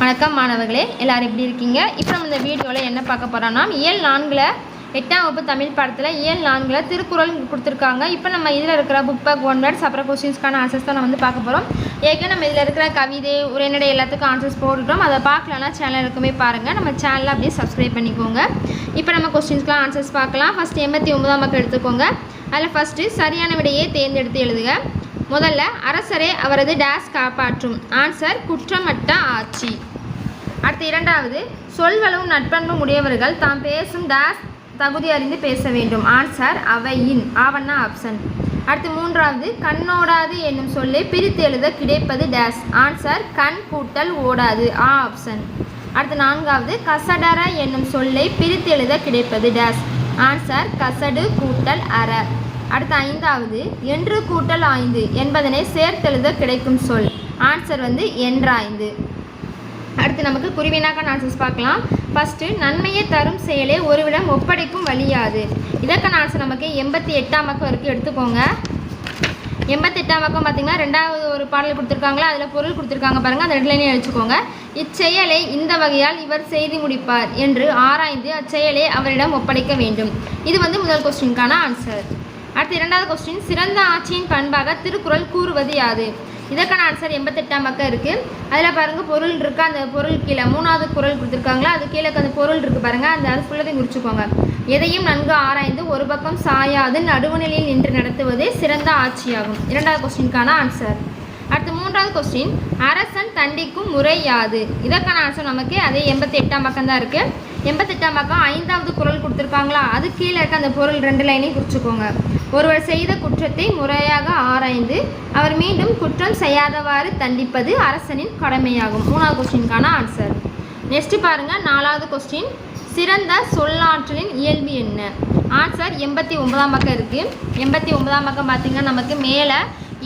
வணக்கம் மாணவர்களே எல்லாரும் எப்படி இருக்கீங்க? இப்போ நம்ம இந்த வீடியோவில் என்ன பார்க்க போகிறோம்னா இயல் நான்கில் எட்டாம் வகுப்பு தமிழ் பாடத்தில் இயல் நான்கில் திருக்குறள் கொடுத்துருக்காங்க. இப்போ நம்ம இதில் இருக்கிற புக் பேக் ஒன் வேர்ட்ஸ் அப்புறம் கொஸ்டின்ஸ்க்கான ஆன்சர்ஸ் தான் நம்ம வந்து பார்க்க போகிறோம் ஏற்கனவே நம்ம இதில் இருக்கிற கவிதை உரைநடை எல்லாத்துக்கும் ஆன்சர்ஸ் போட்டுட்டோம். அதை பார்க்கலன்னா சேனல் இருக்குமே பாருங்கள் நம்ம சேனலில் அப்படியே சப்ஸ்கிரைப் பண்ணிக்கோங்க. இப்போ நம்ம கொஸ்டின்ஸ்க்குலாம் ஆன்சர்ஸ் பார்க்கலாம். ஃபஸ்ட் எண்பத்தி ஒன்பதாம் மக்கள் எடுத்துக்கோங்க. அதில் ஃபஸ்ட்டு சரியான விடையே தேர்ந்தெடுத்து எழுதுக. முதல்ல அரசரே அவரது டேஸ் காப்பாற்றும். ஆன்சர் குற்றமட்ட ஆட்சி. அடுத்து இரண்டாவது சொல்வளவும் நட்பண்பும் உடையவர்கள் தாம் பேசும் டேஸ் தகுதி அறிந்து பேச வேண்டும். ஆன்சர் அவையின். ஆவண்ணா ஆப்ஷன் அடுத்து மூன்றாவது கண்ணோடாது என்னும் சொல்லை பிரித்து எழுத கிடைப்பது டேஸ் ஆன்சர் கண் கூட்டல் ஓடாது. ஆ ஆப்ஷன் அடுத்து நான்காவது கசடர என்னும் சொல்லை பிரித்து எழுத கிடைப்பது டேஸ் ஆன்சர் கசடு கூட்டல் அற. அடுத்து ஐந்தாவது என்று கூட்டல் ஆய்ந்து என்பதனை சேர்த்தெழுத கிடைக்கும் சொல். ஆன்சர் வந்து என்றாய்ந்து. அடுத்து நமக்கு குருவினாக்கான ஆன்சர்ஸ் பார்க்கலாம். ஃபஸ்ட்டு நன்மையை தரும் செயலை ஒருவிடம் ஒப்படைக்கும் வழியாது. இதற்கான ஆன்சர் நமக்கு எண்பத்தி எட்டாம் பக்கம் வரைக்கும் எடுத்துக்கோங்க. எண்பத்தெட்டாம் பக்கம் பார்த்தீங்கன்னா ரெண்டாவது ஒரு பாடல் கொடுத்துருக்காங்களா? அதில் பொருள் கொடுத்துருக்காங்க பாருங்கள் அந்த ரெண்டு வச்சுக்கோங்க. இச்செயலை இந்த வகையால் இவர் செய்து முடிப்பார் என்று ஆராய்ந்து அச்செயலை அவரிடம் ஒப்படைக்க வேண்டும். இது வந்து முதல் கொஸ்டினுக்கான ஆன்சர் அடுத்து இரண்டாவது கொஸ்டின் சிறந்த ஆட்சியின் பண்பாக திருக்குறள் கூறுவது யாது? இதற்கான ஆன்சர் எண்பத்தெட்டாம் பக்கம் இருக்குது அதில் பாருங்கள் பொருள் இருக்குது அந்த பொருள் கீழே மூணாவது குரல் கொடுத்துருக்காங்களா? அது கீழே அந்த பொருள் இருக்குது பாருங்கள் அந்த அது ஃபுல்லதையும் குறிச்சுக்கோங்க எதையும் நன்கு ஆராய்ந்து ஒரு பக்கம் சாயாது நடுவுநிலையில் நின்று நடத்துவதே சிறந்த ஆட்சியாகும். இரண்டாவது கொஸ்டினுக்கான ஆன்சர் அடுத்து மூன்றாவது கொஸ்டின் அரசன் தண்டிக்கும் முறை யாது? இதற்கான ஆன்சர் நமக்கு அதே எண்பத்தி எட்டாம் பக்கம் தான் இருக்குது எண்பத்தெட்டாம் பக்கம் ஐந்தாவது குரல் கொடுத்துருக்காங்களா அது கீழே இருக்க அந்த பொருள் ரெண்டு லைனையும் குறிச்சுக்கோங்க. ஒருவர் செய்த குற்றத்தை முறையாக ஆராய்ந்து அவர் மீண்டும் குற்றம் செய்யாதவாறு தண்டிப்பது அரசனின் கடமையாகும். மூணாவது கொஸ்டினுக்கான ஆன்சர் நெக்ஸ்ட் பாருங்க நாலாவது கொஸ்டின் சிறந்த சொல்லாற்றலின் இயல்பு என்ன? ஆன்சர் எண்பத்தி ஒன்பதாம் பக்கம் இருக்குது எண்பத்தி ஒன்பதாம் பக்கம் பார்த்திங்கன்னா நமக்கு மேலே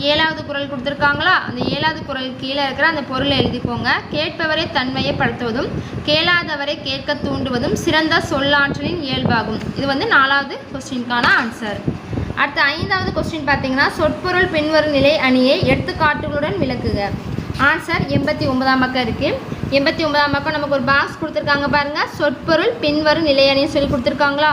ஏழாவது குரல் கொடுத்துருக்காங்களா? அந்த ஏழாவது குரல் கீழே இருக்கிற அந்த பொருளை எழுதிக்கோங்க. கேட்பவரை தன்மையப்படுத்துவதும் கேளாதவரை கேட்க தூண்டுவதும் சிறந்த சொல்லாற்றலின் இயல்பாகும். இது வந்து நாலாவது கொஸ்டினுக்கான ஆன்சர் அடுத்து ஐந்தாவது கொஸ்டின் பார்த்தீங்கன்னா சொற்பொருள் பின்வரும் நிலை அணியை எடுத்துக்காட்டுகளுடன் விளக்குக. ஆன்சர் எண்பத்தி ஒன்பதாம் பக்கம் இருக்குது எண்பத்தி ஒன்பதாம் பக்கம் நமக்கு ஒரு பாக்ஸ் கொடுத்துருக்காங்க பாருங்கள் சொற்பொருள் பின்வரும் நிலை அணின்னு சொல்லி கொடுத்துருக்காங்களா?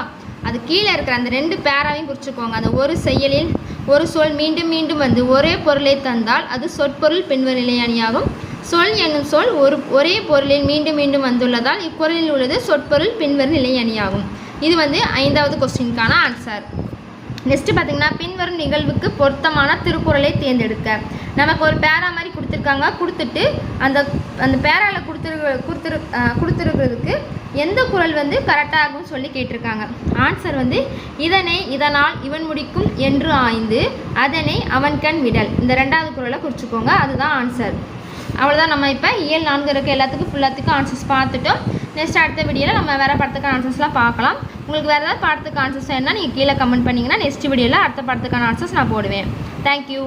அது கீழே இருக்கிற அந்த ரெண்டு பேராவையும் குறிச்சுக்கோங்க அந்த ஒரு செயலில் ஒரு சொல் மீண்டும் மீண்டும் வந்து ஒரே பொருளை தந்தால் அது சொற்பொருள் பின்வரும் நிலையணியாகும் சொல் என்னும் சொல் ஒரு ஒரே பொருளில் மீண்டும் மீண்டும் வந்துள்ளதால் இக்குறளில் உள்ளது சொற்பொருள் பின்வரும் நிலையணியாகும் இது வந்து ஐந்தாவது கொஸ்டினுக்கான ஆன்சர் நெக்ஸ்ட் பார்த்தீங்கன்னா பின்வரும் நிகழ்வுக்கு பொருத்தமான திருக்குறளை தேர்ந்தெடுக்க. நமக்கு ஒரு பேரா மாதிரி கொடுத்துருக்காங்க. கொடுத்துட்டு அந்த அந்த பேராவில் கொடுத்துரு கொடுத்துருக்கிறதுக்கு எந்த குரல் வந்து கரெக்டாகும் சொல்லி கேட்டிருக்காங்க. ஆன்சர் வந்து இதனை இதனால் இவன் முடிக்கும் என்று ஆய்ந்து அதனை அவன் கண் விடல். இந்த ரெண்டாவது குரலை குறிச்சிக்கோங்க அதுதான் ஆன்சர் அவ்வளோதான் நம்ம இப்போ இயல் நான்கு இருக்க எல்லாத்துக்கும் ஃபுல்லாத்துக்கும் ஆன்சர்ஸ் பார்த்துட்டோம். நெக்ஸ்ட் அடுத்த வீடியோவில் நம்ம வேறு படத்துக்கான ஆன்சர்ஸ்லாம் பார்க்கலாம். உங்களுக்கு வேறு ஏதாவது பாடத்துக்கு ஆன்சர்ஸ் என்ன நீங்கள் கீழே கமெண்ட் பண்ணிங்கன்னா நெக்ஸ்ட் வீடியோவில் அடுத்த படத்துக்கான ஆன்சர்ஸ் நான் போடுவேன். தேங்க்யூ